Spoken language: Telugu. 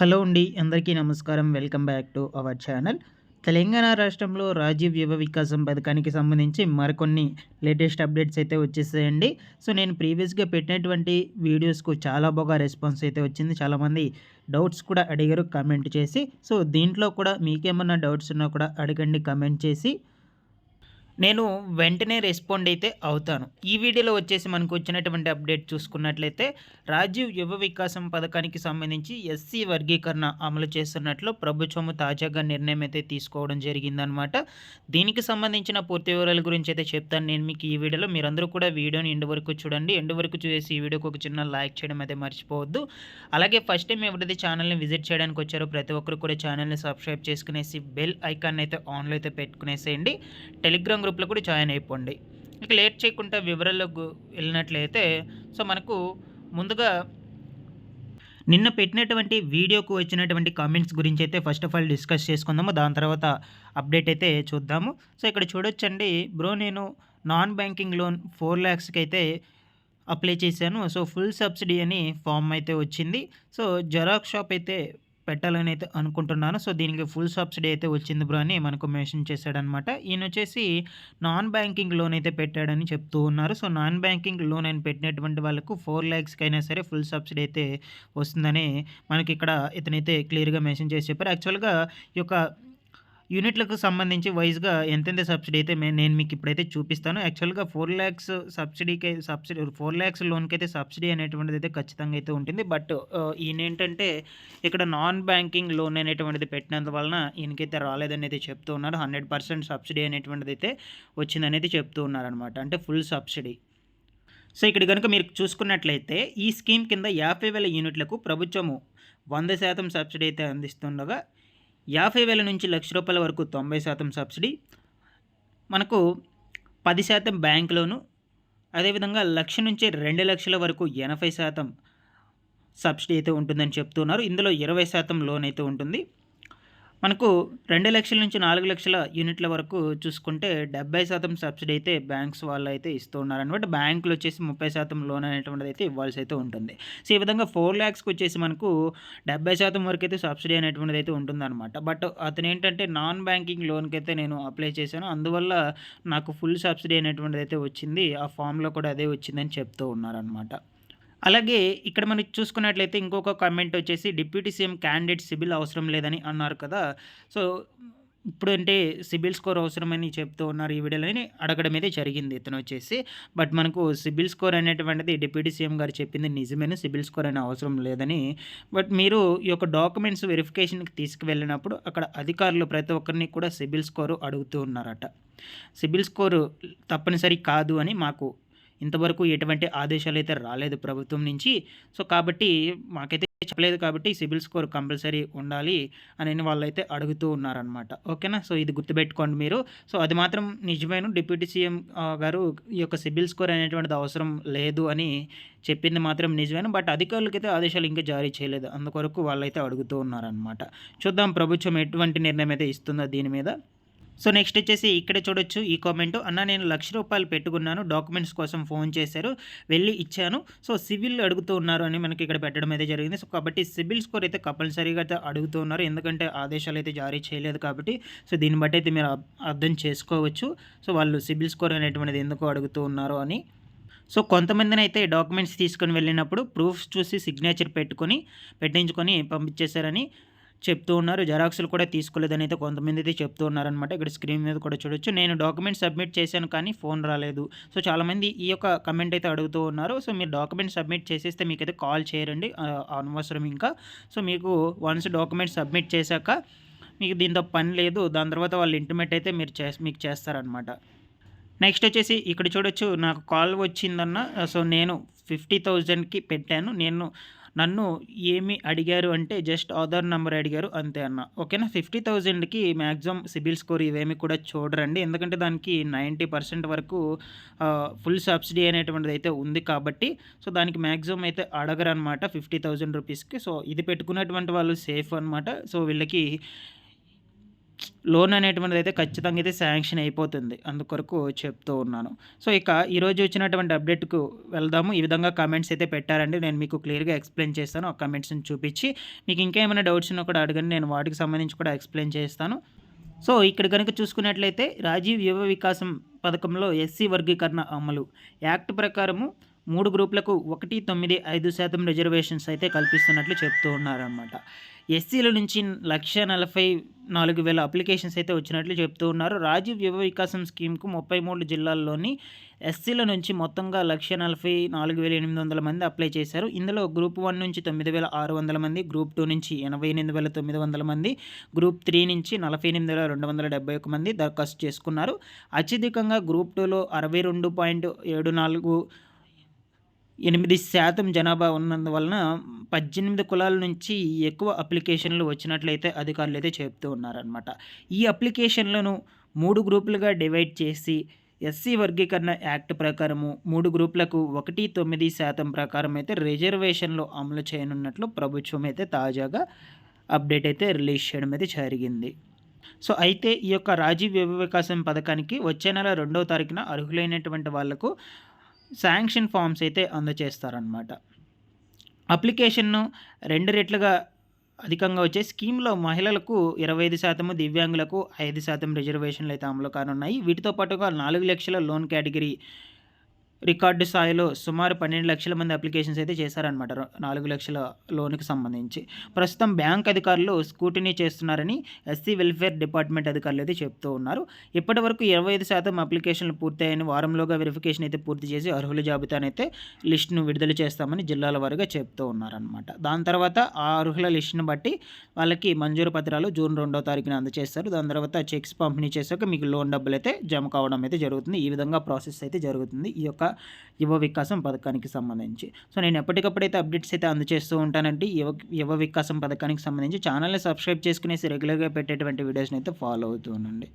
హలో అండి అందరికీ నమస్కారం. Welcome back to our channel. Telangana రాష్ట్రంలో రాజీవ్ యువ వికాసం పథకానికి సంబంధించి మరికొన్ని లేటెస్ట్ అప్డేట్స్ అయితే వచ్చేసాయండి. సో నేను ప్రీవియస్గా పెట్టినటువంటి వీడియోస్కు చాలా బాగా రెస్పాన్స్ అయితే వచ్చింది. చాలామంది డౌట్స్ కూడా అడిగారు కమెంట్ చేసి. సో దీంట్లో కూడా మీకేమన్నా డౌట్స్ ఉన్నా కూడా అడగండి కమెంట్ చేసి. నేను వెంటనే రెస్పాండ్ అయితే అవుతాను. ఈ వీడియోలో వచ్చేసి మనకు వచ్చినటువంటి అప్డేట్ చూసుకున్నట్లయితే రాజీవ్ యువ వికాసం పథకానికి సంబంధించి ఎస్సీ వర్గీకరణ అమలు చేస్తున్నట్లు ప్రభుత్వము తాజాగా నిర్ణయం అయితే తీసుకోవడం జరిగిందనమాట దీనికి సంబంధించిన పూర్తి వివరాల గురించి అయితే చెప్తాను. నేను మీకు ఈ వీడియోలో మీరందరూ కూడా వీడియోని ఎండు వరకు చూడండి. ఎండు వరకు చూసి ఈ వీడియోకి ఒక చిన్న లైక్ చేయడం అయితే మర్చిపోవద్దు. అలాగే ఫస్ట్ టైం ఎవరైతే ఛానల్ని విజిట్ చేయడానికి వచ్చారో ప్రతి ఒక్కరు కూడా ఛానల్ని సబ్స్క్రైబ్ చేసుకునేసి బెల్ ఐకాన్ అయితే ఆన్లో అయితే పెట్టుకునేసేయండి. టెలిగ్రామ్ గ్రూప్లో కూడా జాయిన్ అయిపోండి. ఇక లేట్ చేయకుండా వివరాలకు వెళ్ళినట్లయితే సో మనకు ముందుగా నిన్న పెట్టినటువంటి వీడియోకు వచ్చినటువంటి కామెంట్స్ గురించి అయితే ఫస్ట్ ఆఫ్ ఆల్ డిస్కస్ చేసుకుందాము. దాని తర్వాత అప్డేట్ అయితే చూద్దాము. సో ఇక్కడ చూడొచ్చండి. బ్రో నేను నాన్ బ్యాంకింగ్ లోన్ ఫోర్ ల్యాక్స్కి అయితే అప్లై చేశాను. సో ఫుల్ సబ్సిడీ అని ఫామ్ అయితే వచ్చింది. సో జెరాక్స్ షాప్ అయితే పెట్టాలని అయితే అనుకుంటున్నాను. సో దీనికి ఫుల్ సబ్సిడీ అయితే వచ్చింది బ్రో అని మనకు మెన్షన్ చేశాడనమాట. ఈయన వచ్చేసి నాన్ బ్యాంకింగ్ లోన్ అయితే పెట్టాడని చెప్తూ ఉన్నారు. సో నాన్ బ్యాంకింగ్ లోన్ అని పెట్టినటువంటి వాళ్ళకు ఫోర్ ల్యాక్స్కి అయినా సరే ఫుల్ సబ్సిడీ అయితే వస్తుందని మనకి ఇక్కడ ఇతనైతే క్లియర్గా మెన్షన్ చేసి చెప్పారు. యాక్చువల్గా ఈ యొక్క యూనిట్లకు సంబంధించి వైజ్గా ఎంతెంత సబ్సిడీ అయితే నేను మీకు ఇప్పుడైతే చూపిస్తాను. యాక్చువల్గా ఫోర్ ల్యాక్స్ సబ్సిడీకి సబ్సిడీ ఫోర్ ల్యాక్స్ లోన్కి అయితే సబ్సిడీ అనేటువంటిది అయితే ఖచ్చితంగా అయితే ఉంటుంది. బట్ ఈయన ఏంటంటే ఇక్కడ నాన్ బ్యాంకింగ్ లోన్ అనేటువంటిది పెట్టినందు వలన ఈయనకైతే రాలేదని అయితే చెప్తూ ఉన్నారు. హండ్రెడ్ పర్సెంట్ సబ్సిడీ అనేటువంటిది అయితే వచ్చిందనేది చెప్తూ ఉన్నారనమాట అంటే ఫుల్ సబ్సిడీ. సో ఇక్కడ కనుక మీరు చూసుకున్నట్లయితే ఈ స్కీమ్ కింద యాభై వేల యూనిట్లకు ప్రభుత్వము వంద శాతం సబ్సిడీ అయితే అందిస్తుండగా యాభై వేల నుంచి లక్ష రూపాయల వరకు తొంభై శాతం సబ్సిడీ. మనకు పది శాతం బ్యాంక్ లోను అదేవిధంగా లక్ష నుంచి రెండు లక్షల వరకు ఎనభై శాతం సబ్సిడీ అయితే ఉంటుందని చెప్తున్నారు. ఇందులో ఇరవై శాతం లోన్ అయితే ఉంటుంది. మనకు రెండు లక్షల నుంచి నాలుగు లక్షల యూనిట్ల వరకు చూసుకుంటే డెబ్బై శాతం సబ్సిడీ అయితే బ్యాంక్స్ వాళ్ళు అయితే ఇస్తూ ఉన్నారనమాట బ్యాంకులు వచ్చేసి ముప్పై శాతం లోన్ అనేటువంటిది అయితే ఇవ్వాల్సి అయితే ఉంటుంది. సో ఈ విధంగా ఫోర్ ల్యాక్స్కి వచ్చేసి మనకు డెబ్బై శాతం వరకు అయితే సబ్సిడీ అనేటువంటిది అయితే ఉంటుందన్నమాట. బట్ అతను ఏంటంటే నాన్ బ్యాంకింగ్ లోన్కి అయితే నేను అప్లై చేశాను. అందువల్ల నాకు ఫుల్ సబ్సిడీ అనేటువంటిది అయితే వచ్చింది. ఆ ఫామ్లో కూడా అదే వచ్చిందని చెప్తూ ఉన్నారనమాట అలాగే ఇక్కడ మనం చూసుకున్నట్లయితే ఇంకొక కామెంట్ వచ్చేసి డిప్యూటీ సీఎం క్యాండిడేట్ సిబిల్ అవసరం లేదని అన్నారు కదా. సో ఇప్పుడు అంటే సిబిల్ స్కోర్ అవసరమని చెప్తూ ఉన్నారు ఈ వీడియోలోని అడగడం అయితే జరిగింది ఇతను వచ్చేసి. బట్ మనకు సిబిల్ స్కోర్ అనేటువంటిది డిప్యూటీ సీఎం గారు చెప్పింది నిజమైన సిబిల్ స్కోర్ అనే అవసరం లేదని. బట్ మీరు ఈ యొక్క డాక్యుమెంట్స్ వెరిఫికేషన్కి తీసుకువెళ్ళినప్పుడు అక్కడ అధికారులు ప్రతి ఒక్కరిని కూడా సిబిల్ స్కోరు అడుగుతూ ఉన్నారట. సిబిల్ స్కోరు తప్పనిసరి కాదు అని మాకు ఇంతవరకు ఎటువంటి ఆదేశాలు అయితే రాలేదు ప్రభుత్వం నుంచి. సో కాబట్టి మాకైతే చెప్పలేదు కాబట్టి సిబిల్ స్కోర్ కంపల్సరీ ఉండాలి అని వాళ్ళైతే అడుగుతూ ఉన్నారనమాట ఓకేనా? సో ఇది గుర్తుపెట్టుకోండి మీరు. సో అది మాత్రం నిజమైన. డిప్యూటీ సీఎం గారు ఈ యొక్క సిబిల్ స్కోర్ అనేటువంటిది అవసరం లేదు అని చెప్పింది మాత్రం నిజమైన. బట్ అధికారులకైతే ఆదేశాలు ఇంకా జారీ చేయలేదు. అందుకొరకు వాళ్ళైతే అడుగుతూ ఉన్నారనమాట చూద్దాం ప్రభుత్వం ఎటువంటి నిర్ణయం అయితే ఇస్తుందో దీని మీద. సో నెక్స్ట్ వచ్చేసి ఇక్కడ చూడొచ్చు ఈ కామెంట్ అన్న నేను లక్ష రూపాయలు పెట్టుకున్నాను డాక్యుమెంట్స్ కోసం ఫోన్ చేశారు వెళ్ళి ఇచ్చాను. సో సివిల్ అడుగుతూ ఉన్నారు అని మనకి ఇక్కడ పెట్టడం అయితే జరిగింది. సో కాబట్టి సివిల్ స్కోర్ అయితే కంపల్సరీగా అయితే అడుగుతూ ఉన్నారు. ఎందుకంటే ఆదేశాలు అయితే జారీ చేయలేదు కాబట్టి సో దీన్ని బట్టి అయితే మీరు అర్థం చేసుకోవచ్చు. సో వాళ్ళు సివిల్ స్కోర్ అనేటువంటిది ఎందుకు అడుగుతూ ఉన్నారు అని. సో కొంతమందిని అయితే డాక్యుమెంట్స్ తీసుకొని వెళ్ళినప్పుడు ప్రూఫ్స్ చూసి సిగ్నేచర్ పెట్టుకొని పెట్టించుకొని పంపించేశారని చెప్తూ ఉన్నారు. జెరాక్స్లు కూడా తీసుకోలేదని అయితే కొంతమంది అయితే చెప్తూ ఉన్నారనమాట ఇక్కడ స్క్రీన్ మీద కూడా చూడొచ్చు. నేను డాక్యుమెంట్ సబ్మిట్ చేశాను కానీ ఫోన్ రాలేదు. సో చాలామంది ఈ యొక్క కమెంట్ అయితే అడుగుతూ ఉన్నారు. సో మీరు డాక్యుమెంట్ సబ్మిట్ చేసేస్తే మీకు అయితే కాల్ చేయరండి. అనవసరం ఇంకా. సో మీకు వన్స్ డాక్యుమెంట్ సబ్మిట్ చేశాక మీకు దీంతో పని లేదు. దాని తర్వాత వాళ్ళు ఇంటిమేట్ అయితే మీరు చే మీకు చేస్తారనమాట నెక్స్ట్ వచ్చేసి ఇక్కడ చూడొచ్చు. నాకు కాల్ వచ్చిందన్న. సో నేను ఫిఫ్టీ థౌజండ్కి పెట్టాను. నేను నన్ను ఏమి అడిగారు అంటే జస్ట్ ఆధార్ నెంబర్ అడిగారు అంతే అన్న. ఓకేనా? ఫిఫ్టీ థౌజండ్కి మ్యాక్సిమం సిబిల్ స్కోర్ ఇవేమి కూడా చూడరండి. ఎందుకంటే దానికి నైంటీ పర్సెంట్ వరకు ఫుల్ సబ్సిడీ అనేటువంటిది అయితే ఉంది కాబట్టి సో దానికి మ్యాక్సిమం అయితే అడగరు అనమాట ఫిఫ్టీ థౌజండ్ రూపీస్కి. సో ఇది పెట్టుకున్నటువంటి వాళ్ళు సేఫ్ అనమాట సో వీళ్ళకి లోన్ అనేటువంటిది అయితే ఖచ్చితంగా అయితే శాంక్షన్ అయిపోతుంది అందుకొరకు చెప్తూ ఉన్నాను. సో ఇక ఈరోజు వచ్చినటువంటి అప్డేట్కు వెళ్దాము. ఈ విధంగా కామెంట్స్ అయితే పెట్టారండి. నేను మీకు క్లియర్గా ఎక్స్ప్లెయిన్ చేస్తాను. ఆ కామెంట్స్ని చూపించి మీకు ఇంకా ఏమైనా డౌట్స్ ఉన్నా కూడా అడగండి. నేను వాటికి సంబంధించి కూడా ఎక్స్ప్లెయిన్ చేస్తాను. సో ఇక్కడ కనుక చూసుకున్నట్లయితే రాజీవ్ యువ వికాసం పథకంలో ఎస్సీ వర్గీకరణ అమలు. యాక్ట్ ప్రకారము మూడు గ్రూపులకు ఒకటి తొమ్మిది ఐదు శాతం రిజర్వేషన్స్ అయితే కల్పిస్తున్నట్లు చెప్తూ ఉన్నారన్నమాట. ఎస్సీల నుంచి లక్ష నలభై నాలుగు వేల అప్లికేషన్స్ అయితే వచ్చినట్లు చెప్తూ ఉన్నారు. రాజీవ్ యువ వికాసం స్కీమ్కు ముప్పై మూడు జిల్లాల్లోని ఎస్సీల నుంచి మొత్తంగా లక్ష నలభై నాలుగు వేల ఎనిమిది వందల మంది అప్లై చేశారు. ఇందులో గ్రూప్ వన్ నుంచి తొమ్మిది వేల ఆరు వందల మంది గ్రూప్ టూ నుంచి ఎనభై ఎనిమిది వేల తొమ్మిది వందల మంది గ్రూప్ త్రీ నుంచి నలభై ఎనిమిది వేల రెండు వందల డెబ్బై ఒక మంది దరఖాస్తు చేసుకున్నారు. అత్యధికంగా గ్రూప్ టూలో అరవై రెండు పాయింట్ ఏడు నాలుగు ఎనిమిది శాతం జనాభా ఉన్నందువలన పద్దెనిమిది కులాల నుంచి ఎక్కువ అప్లికేషన్లు వచ్చినట్లయితే అధికారులు అయితే చెప్తూ ఉన్నారనమాట ఈ అప్లికేషన్లను మూడు గ్రూపులుగా డివైడ్ చేసి ఎస్సీ వర్గీకరణ యాక్ట్ ప్రకారము మూడు గ్రూపులకు ఒకటి తొమ్మిది శాతం ప్రకారం అయితే రిజర్వేషన్లు అమలు చేయనున్నట్లు ప్రభుత్వం అయితే తాజాగా అప్డేట్ అయితే రిలీజ్ చేయడం అయితే జరిగింది. సో అయితే ఈ యొక్క రాజీవ్ వికాసం పథకానికి వచ్చే నెల రెండవ తారీఖున అర్హులైనటువంటి వాళ్ళకు శాంక్షన్ ఫామ్స్ అయితే అందజేస్తారనమాట అప్లికేషన్ను రెండు రెట్లుగా అధికంగా వచ్చే స్కీమ్లో మహిళలకు ఇరవై ఐదు శాతము దివ్యాంగులకు ఐదు శాతం రిజర్వేషన్లు అయితే అమలు కానున్నాయి. వీటితో పాటుగా నాలుగు లక్షల లోన్ కేటగిరీ రికార్డు స్థాయిలో సుమారు పన్నెండు లక్షల మంది అప్లికేషన్స్ అయితే చేశారనమాట నాలుగు లక్షల లోన్కి సంబంధించి. ప్రస్తుతం బ్యాంక్ అధికారులు స్కూటినీ చేస్తున్నారని ఎస్సీ వెల్ఫేర్ డిపార్ట్మెంట్ అధికారులు అయితే చెప్తూ ఉన్నారు. ఇప్పటి వరకు ఇరవై ఐదు శాతం అప్లికేషన్లు పూర్తయ్యని వారంలోగా వెరిఫికేషన్ అయితే పూర్తి చేసి అర్హుల జాబితానైతే లిస్టును విడుదల చేస్తామని జిల్లాల వారుగా చెప్తూ ఉన్నారనమాట దాని తర్వాత ఆ అర్హుల లిస్టును బట్టి వాళ్ళకి మంజూరు పత్రాలు జూన్ రెండో తారీఖున అందజేస్తారు దాని తర్వాత చెక్స్ పంపిణీ చేశాక మీకు లోన్ డబ్బులు అయితే జమ కావడం అయితే జరుగుతుంది. ఈ విధంగా ప్రాసెస్ అయితే జరుగుతుంది. ఈ యొక్క యువ వికాసం పథకానికి సంబంధించి. సో నేను ఎప్పటికప్పుడైతే అప్డేట్స్ అయితే అందజేస్తూ ఉంటానండి యువ యువ వికాసం పథకానికి సంబంధించి ఛానల్ని సబ్స్క్రైబ్ చేసుకునేసి రెగ్యులర్గా పెట్టేటువంటి వీడియోస్ని అయితే ఫాలో అవుతూ ఉండండి.